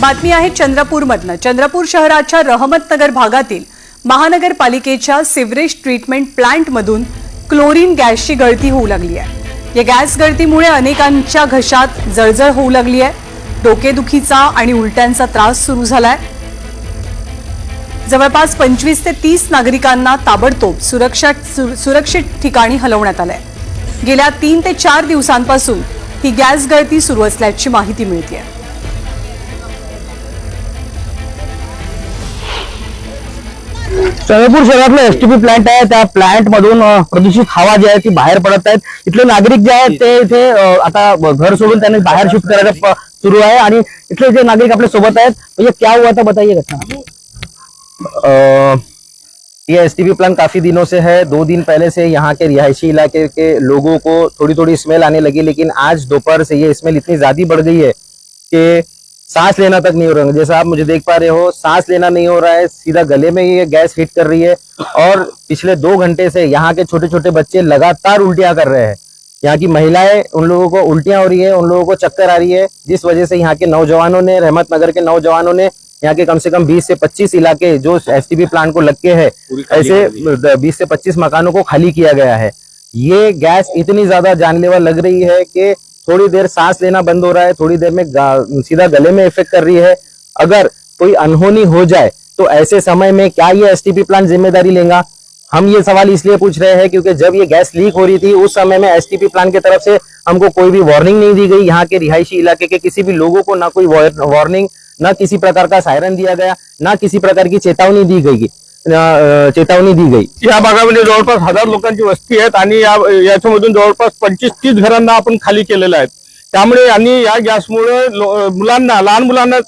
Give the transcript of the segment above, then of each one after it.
बातमी आहे चंद्रपूरमधनं. चंद्रपूर शहराच्या रहमतनगर भागातील महानगरपालिकेच्या सिवरेज ट्रीटमेंट प्लांटमधून क्लोरीन गॅसची गळती होऊ लागली आहे. या गॅस गळतीमुळे अनेकांच्या घशात जळजळ होऊ लागली आहे. डोकेदुखीचा आणि उलट्यांचा त्रास सुरू झालाय. जवळपास पंचवीस ते तीस नागरिकांना ताबडतोब सुरक्षा सु- सुरक्षित ठिकाणी हलवण्यात आलंय. गेल्या तीन ते चार दिवसांपासून ही गॅस गळती सुरू असल्याची माहिती मिळते चंद्रपूर शहरातलं एसटीपी प्लांट आहे. त्या प्लांट मधून प्रदूषित हवा जी आहे ती बाहेर पडत आहेत इथले नागरिक जे आहेत, ते इथे आता घर सोडून त्यांनी बाहेर शिफ्ट करायचं सुरू आहे. आणि इथले जे नागरिक आपल्या सोबत आहेत, म्हणजे क्या हुआ था बताइए घटना. ये एस टी प्लान काफ़ी दिनों से है. दो दिन पहले से यहाँ के रिहायशी इलाके के लोगों को थोड़ी थोड़ी स्मेल आने लगी, लेकिन आज दोपहर से ये स्मेल इतनी ज़्यादा बढ़ गई है कि सांस लेना तक नहीं हो रहा है। जैसा आप मुझे देख पा रहे हो सांस लेना नहीं हो रहा है सीधा गले में ये गैस हिट कर रही है और पिछले दो घंटे से यहाँ के छोटे छोटे बच्चे लगातार उल्टियाँ कर रहे हैं। यहाँ की महिलाएँ उन लोगों को उल्टियाँ हो रही है उन लोगों को चक्कर आ रही है जिस वजह से यहाँ के नौजवानों ने रहमत नगर के नौजवानों ने यहाँ के कम से कम 20 से 25 इलाके जो एसटीपी प्लांट को लग के है ऐसे 20 से 25 मकानों को खाली किया गया है। ये गैस इतनी ज़्यादा जानलेवा लग रही है कि थोड़ी देर सांस लेना बंद हो रहा है, थोड़ी देर में सीधा गले में इफ़ेक्ट कर रही है। अगर कोई अनहोनी हो जाए तो ऐसे समय में क्या ये एस प्लांट ज़िम्मेदारी लेगा? हम ये सवाल इसलिए पूछ रहे हैं क्योंकि जब ये गैस लीक हो रही थी, उस समय में एसटीपी प्लांट की तरफ़ से हमको कोई भी वार्निंग नहीं दी गई। यहाँ के रिहायशी इलाके के किसी भी लोगों को ना कोई वार्निंग ना किसी प्रकार का सायरन दिया गया, ना किसी प्रकार की चेतावनी दी गई। चेतावणी दिली दी गई. या भागामध्ये जवळपास हजार लोकांची वस्ती आहेत आणि या याच्यामधून जवळपास पंचवीस तीस घरांना आपण खाली केलेलं आहे त्यामुळे आणि या गॅसमुळे लो- मुलांना लहान मुलांना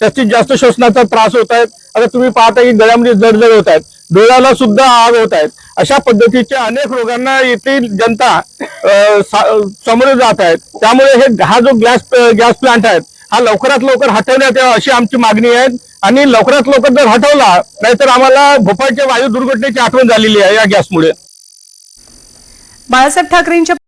जास्तीत जास्त श्वसनाचा त्रास होत आहेत. आता तुम्ही पाहता की गळ्यामध्ये जडजड होत आहेत. डोळ्याला सुद्धा आग होत आहेत. अशा पद्धतीच्या अनेक रोगांना येथील जनता सा- सामोरे जात आहेत. त्यामुळे हे हा जो गॅस गॅस प्लांट आहे हा लवकरात लवकर हटवण्यात यावा अशी आमची मागणी आहे. आणि लवकरात लवकर जर हटवला नाहीतर आम्हाला भोपाळच्या वायू दुर्घटनेची आठवण झालेली आहे या गॅसमुळे. बाळासाहेब ठाकरेंच्या